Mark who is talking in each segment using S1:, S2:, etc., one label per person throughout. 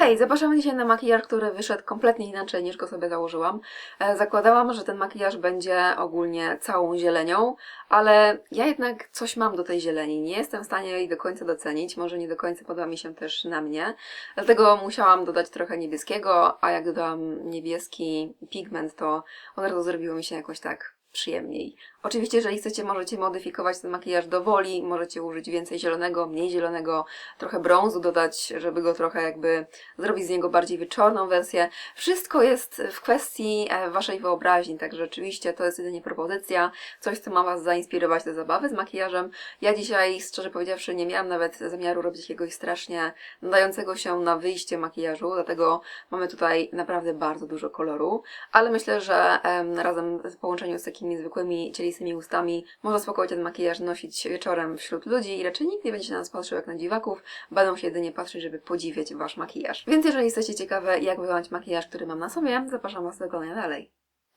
S1: Hej, zapraszamy dzisiaj na makijaż, który wyszedł kompletnie inaczej niż go sobie założyłam. E, Zakładałam, że ten makijaż będzie ogólnie całą zielenią, ale ja jednak coś mam do tej zieleni. Nie jestem w stanie jej do końca docenić, może nie do końca podoba mi się też na mnie. Dlatego musiałam dodać trochę niebieskiego, a jak dodałam niebieski pigment, to od razu zrobiło mi się jakoś tak przyjemniej. Oczywiście, jeżeli chcecie, możecie modyfikować ten makijaż do woli, możecie użyć więcej zielonego, mniej zielonego, trochę brązu dodać, żeby go trochę jakby zrobić z niego bardziej wieczorną wersję. Wszystko jest w kwestii e, Waszej wyobraźni, także oczywiście to jest jedynie propozycja, coś, co ma Was zainspirować do zabawy z makijażem. Ja dzisiaj, szczerze powiedziawszy, nie miałam nawet zamiaru robić jakiegoś strasznie nadającego się na wyjście makijażu, dlatego mamy tutaj naprawdę bardzo dużo koloru, ale myślę, że em, razem w połączeniu z takimi zwykłymi cielistymi ustami można spokojnie ten makijaż nosić wieczorem wśród ludzi i raczej nikt nie będzie na nas patrzył jak na dziwaków, będą się jedynie patrzeć, żeby podziwiać Wasz makijaż. Więc jeżeli jesteście ciekawe, jak wykonać makijaż, który mam na sobie, zapraszam Was do oglądania dalej.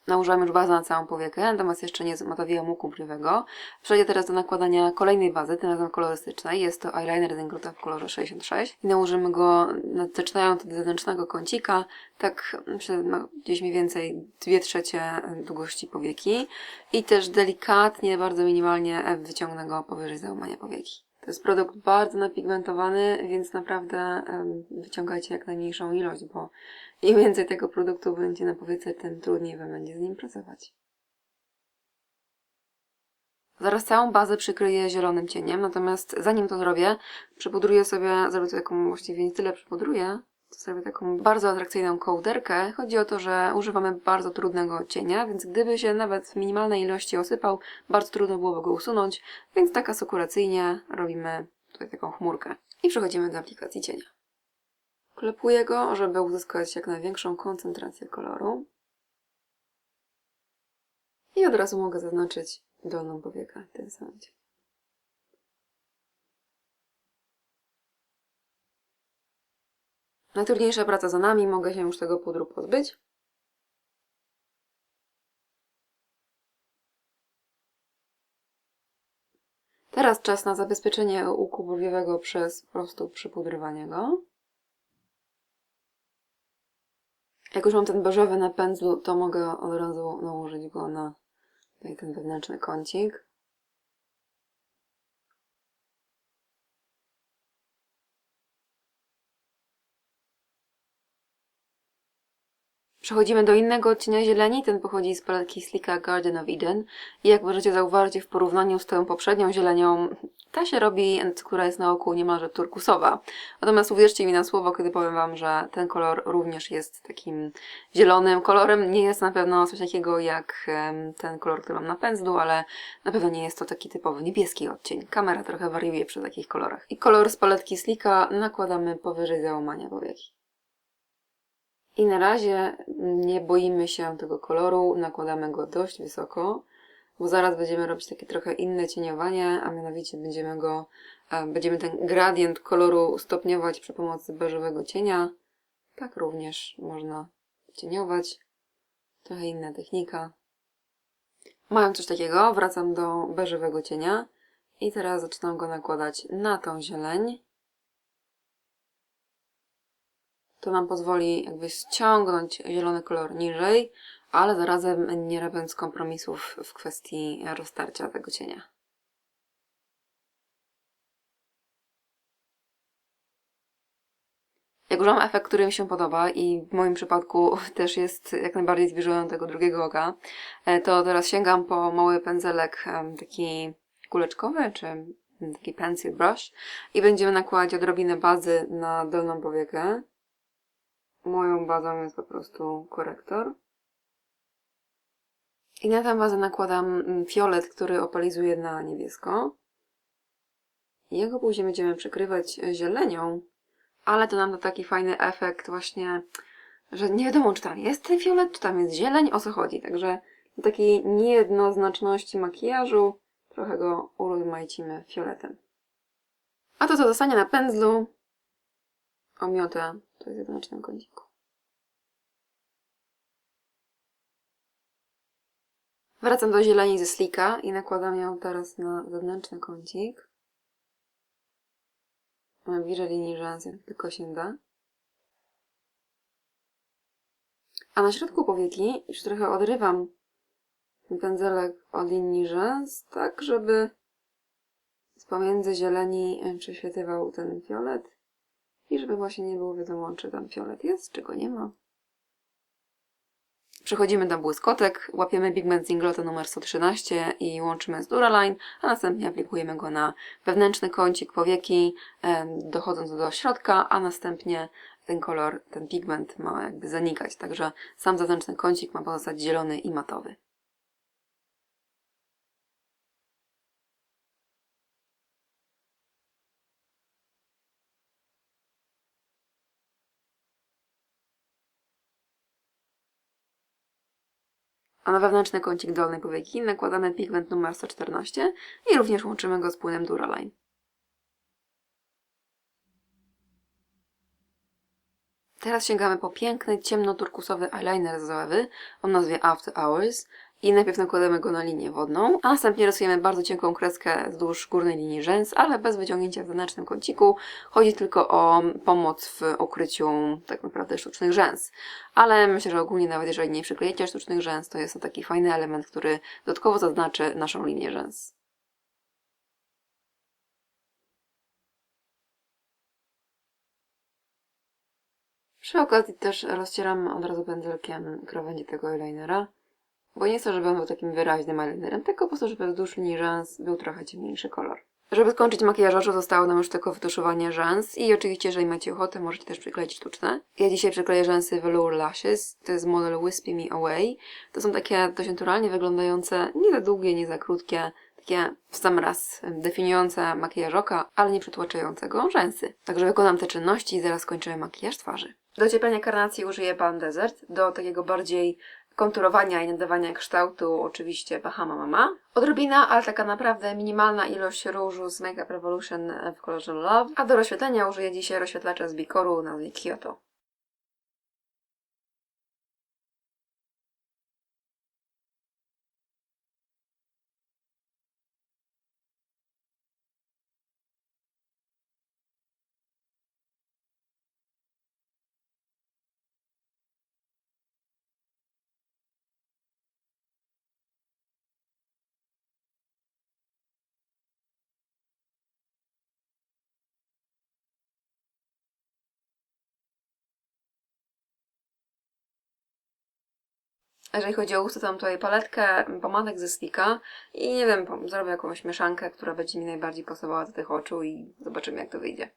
S1: Nałożyłam już bazę na całą powiekę, natomiast jeszcze nie zmatowiłam łuku brwiowego. Przejdę teraz do nakładania kolejnej bazy, tym razem kolorystycznej. Jest to eyeliner Zenglota w kolorze 66. I nałożymy go, na- zaczynając od zewnętrznego kącika, tak myślę, gdzieś mniej więcej 2 trzecie długości powieki. I też delikatnie, bardzo minimalnie wyciągnę go powyżej załamania powieki. To jest produkt bardzo napigmentowany, więc naprawdę wyciągajcie jak najmniejszą ilość, bo im więcej tego produktu będzie na powiece, tym trudniej Wam będzie z nim pracować. Zaraz całą bazę przykryję zielonym cieniem, natomiast zanim to zrobię, przypudruję sobie, zrobię taką, właściwie nie tyle przypudruję, zrobię taką bardzo atrakcyjną kołderkę. Chodzi o to, że używamy bardzo trudnego cienia, więc gdyby się nawet w minimalnej ilości osypał, bardzo trudno byłoby go usunąć, więc tak asekuracyjnie robimy tutaj taką chmurkę. I przechodzimy do aplikacji cienia. Klepuję go, żeby uzyskać jak największą koncentrację koloru. I od razu mogę zaznaczyć dolną powiekę tym samym. Najtrudniejsza praca za nami, mogę się już tego pudru pozbyć. Teraz czas na zabezpieczenie łuku brwiowego przez po prostu przypudrowanie go. Jak już mam ten beżowy na pędzlu, to mogę od razu nałożyć go na ten wewnętrzny kącik. Przechodzimy do innego odcienia zieleni. Ten pochodzi z paletki Slicka Garden of Eden. I jak możecie zauważyć w porównaniu z tą poprzednią zielenią, ta się robi, która jest na oku niemalże turkusowa. Natomiast uwierzcie mi na słowo, kiedy powiem Wam, że ten kolor również jest takim zielonym kolorem. Nie jest na pewno coś takiego jak ten kolor, który mam na pędzlu, ale na pewno nie jest to taki typowy niebieski odcień. Kamera trochę wariuje przy takich kolorach. I kolor z paletki Slicka nakładamy powyżej załamania powieki. I na razie nie boimy się tego koloru, nakładamy go dość wysoko, bo zaraz będziemy robić takie trochę inne cieniowanie, a mianowicie będziemy go, będziemy ten gradient koloru stopniować przy pomocy beżowego cienia. Tak również można cieniować. Trochę inna technika. Mając coś takiego, wracam do beżowego cienia i teraz zaczynam go nakładać na tą zieleń. To nam pozwoli jakby ściągnąć zielony kolor niżej, ale zarazem nie robiąc kompromisów w kwestii roztarcia tego cienia. Jak już mam efekt, który mi się podoba i w moim przypadku też jest jak najbardziej zbliżony tego drugiego oka, e, to teraz sięgam po mały pędzelek em, taki kuleczkowy, czy taki pencil brush i będziemy nakładać odrobinę bazy na dolną powiekę. Moją bazą jest po prostu korektor. I na tę bazę nakładam mm, fiolet, który opalizuje na niebiesko. Jego później będziemy przykrywać zielenią, ale to nam da taki fajny efekt właśnie, że nie wiadomo, czy tam jest ten fiolet, czy tam jest zieleń, o co chodzi. Także takiej niejednoznaczności makijażu trochę go urozmaicimy fioletem. A to, co zostanie na pędzlu, omiotę tutaj zewnętrznym kąciku. Wracam do zieleni ze slika i nakładam ją teraz na zewnętrzny kącik. Bliżej linii rzęs, jak tylko się da. A na środku powieki już trochę odrywam pędzelek od linii rzęs, tak żeby z pomiędzy zieleni prześwitywał ten fiolet i żeby właśnie nie było wiadomo, czy tam fiolet jest, czy go nie ma. Przechodzimy do błyskotek, łapiemy pigment Zinglota numer 113 i łączymy z Duraline, a następnie aplikujemy go na wewnętrzny kącik powieki, dochodząc do środka, a następnie ten kolor, ten pigment ma jakby zanikać, także sam zewnętrzny kącik ma pozostać zielony i matowy. A na wewnętrzny kącik dolnej powieki nakładamy pigment numer 114 i również łączymy go z płynem Duraline. Teraz sięgamy po piękny, ciemno-turkusowy eyeliner zezowy o nazwie After Hours i najpierw nakładamy go na linię wodną, a następnie rysujemy bardzo cienką kreskę wzdłuż górnej linii rzęs, ale bez wyciągnięcia w zewnętrznym kąciku. Chodzi tylko o pomoc w ukryciu tak naprawdę sztucznych rzęs. Ale myślę, że ogólnie nawet jeżeli nie przyklejecie sztucznych rzęs, to jest to taki fajny element, który dodatkowo zaznaczy naszą linię rzęs. Przy okazji też rozcieram od razu pędzelkiem krawędzi tego eyelinera, bo nie chcę, żeby on był takim wyraźnym eyelinerem, tylko po prostu, żeby wzdłuż linii rzęs był trochę ciemniejszy kolor. Żeby skończyć makijaż oczu, zostało nam już tylko wytuszowanie rzęs i oczywiście, jeżeli macie ochotę, możecie też przykleić sztuczne. Ja dzisiaj przykleję rzęsy Velour Lashes, to jest model Wispy Me Away. To są takie dość naturalnie wyglądające, nie za długie, nie za krótkie, takie w sam raz definiujące makijaż oka, ale nie przytłaczającego rzęsy. Także wykonam te czynności i zaraz skończymy makijaż twarzy. Do ocieplenia karnacji użyję Palm Desert, do takiego bardziej konturowania i nadawania kształtu oczywiście Bahama Mama. Odrobina, ale taka naprawdę minimalna ilość różu z Makeup Revolution w kolorze Love, a do rozświetlenia użyję dzisiaj rozświetlacza z Bikoru o nazwie Kyoto. Jeżeli chodzi o usta, to mam tutaj paletkę pomadek ze Stika i nie wiem, zrobię jakąś mieszankę, która będzie mi najbardziej pasowała do tych oczu i zobaczymy jak to wyjdzie.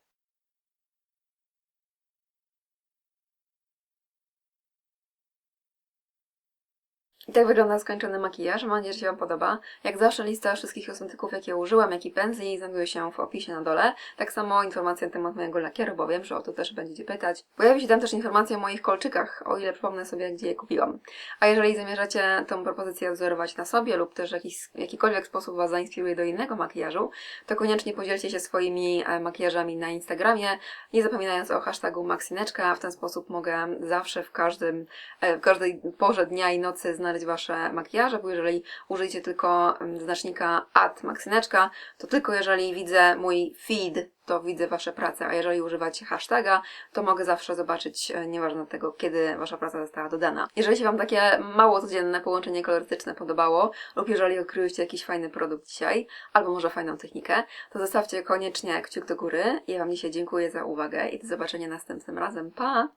S1: Tak wygląda skończony makijaż. Mam nadzieję, że się Wam podoba. Jak zawsze lista wszystkich kosmetyków, jakie użyłam, jak i pędzli znajduje się w opisie na dole. Tak samo informacje na temat mojego lakieru, bo wiem, że o to też będziecie pytać. Pojawi się tam też informacja o moich kolczykach, o ile przypomnę sobie, gdzie je kupiłam. A jeżeli zamierzacie tą propozycję wzorować na sobie lub też w jakiś, jakikolwiek sposób Was zainspiruje do innego makijażu, to koniecznie podzielcie się swoimi e, makijażami na Instagramie, nie zapominając o hashtagu Maxineczka. W ten sposób mogę zawsze w każdym, e, w każdej porze dnia i nocy znaleźć Wasze makijaże, bo jeżeli użyjecie tylko mm, znacznika at Maxineczka, to tylko jeżeli widzę mój feed, to widzę Wasze prace, a jeżeli używacie hashtaga, to mogę zawsze zobaczyć, e, nieważne tego, kiedy Wasza praca została dodana. Jeżeli się Wam takie mało codzienne połączenie kolorystyczne podobało, lub jeżeli odkryłyście jakiś fajny produkt dzisiaj, albo może fajną technikę, to zostawcie koniecznie kciuk do góry. Ja Wam dzisiaj dziękuję za uwagę i do zobaczenia następnym razem. Pa!